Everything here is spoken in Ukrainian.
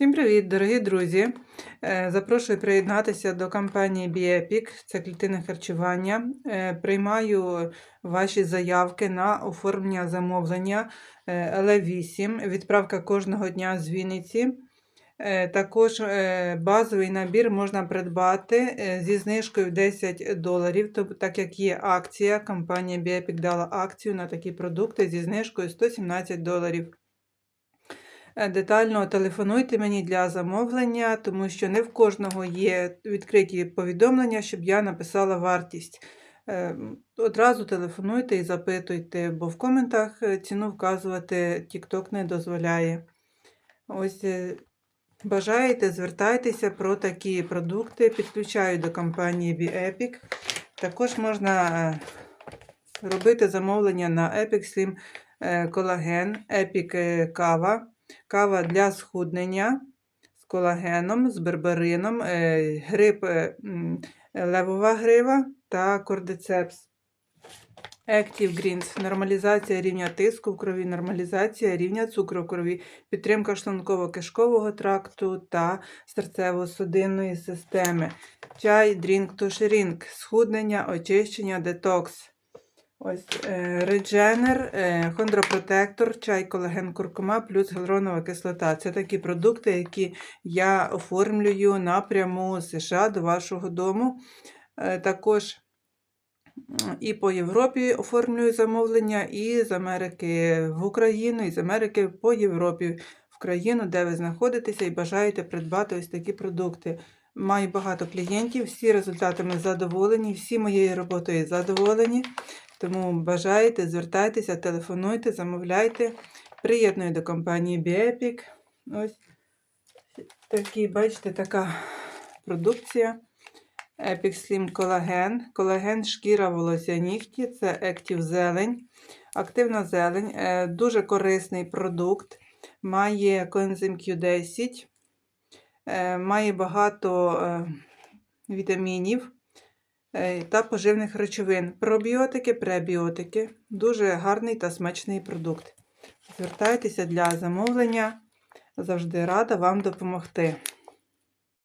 Всім привіт, дорогі друзі! Е, Запрошую приєднатися до компанії BioEpic, це клітинне харчування. Е, Приймаю ваші заявки на оформлення замовлення е, LE8, відправка кожного дня з Вінниці. Також базовий набір можна придбати зі знижкою 10 доларів, так як є акція, компанія BioEpic дала акцію на такі продукти зі знижкою 117 доларів. Е, Детально телефонуйте мені для замовлення, тому що не в кожного є відкриті повідомлення, щоб я написала вартість. Е, Одразу телефонуйте і запитуйте, бо в коментах е, ціну вказувати TikTok не дозволяє. Ось бажаєте, звертайтеся про такі продукти. Підключаю до компанії BeEpic. Також можна робити замовлення на Epic Slim колаген, Epic кава. Кава для схуднення з колагеном, з берберином, е, гриб, е, левова грива та кордицепс. Active Greens – нормалізація рівня тиску в крові, нормалізація рівня цукру в крові, підтримка шлунково-кишкового тракту та серцево-судинної системи. Чай Drink to Shrink – схуднення, очищення, детокс. Ось е, Regener, е, хондропротектор, чай, колаген, куркума плюс гіалуронова кислота. Це такі продукти, які я оформлюю напряму з США до вашого дому. Е, Також і по Європі оформлюю замовлення, і з Америки в Україну, і з Америки по Європі в країну, де ви знаходитеся і бажаєте придбати ось такі продукти. Маю багато клієнтів, всі результатами задоволені, всі моєю роботою задоволені. Тому бажаєте, звертайтеся, телефонуйте, замовляйте. Приєдную до компанії BeEpic. Ось такі, бачите, така продукція. Epic Slim колаген. Колаген, шкіра, волосся, нігті. Це Active зелень. Активна зелень. Е, Дуже корисний продукт. Має коензим Q10. Е, Має багато е, вітамінів е, та поживних речовин. Пробіотики, пребіотики. Дуже гарний та смачний продукт. Звертайтеся для замовлення. Завжди рада вам допомогти.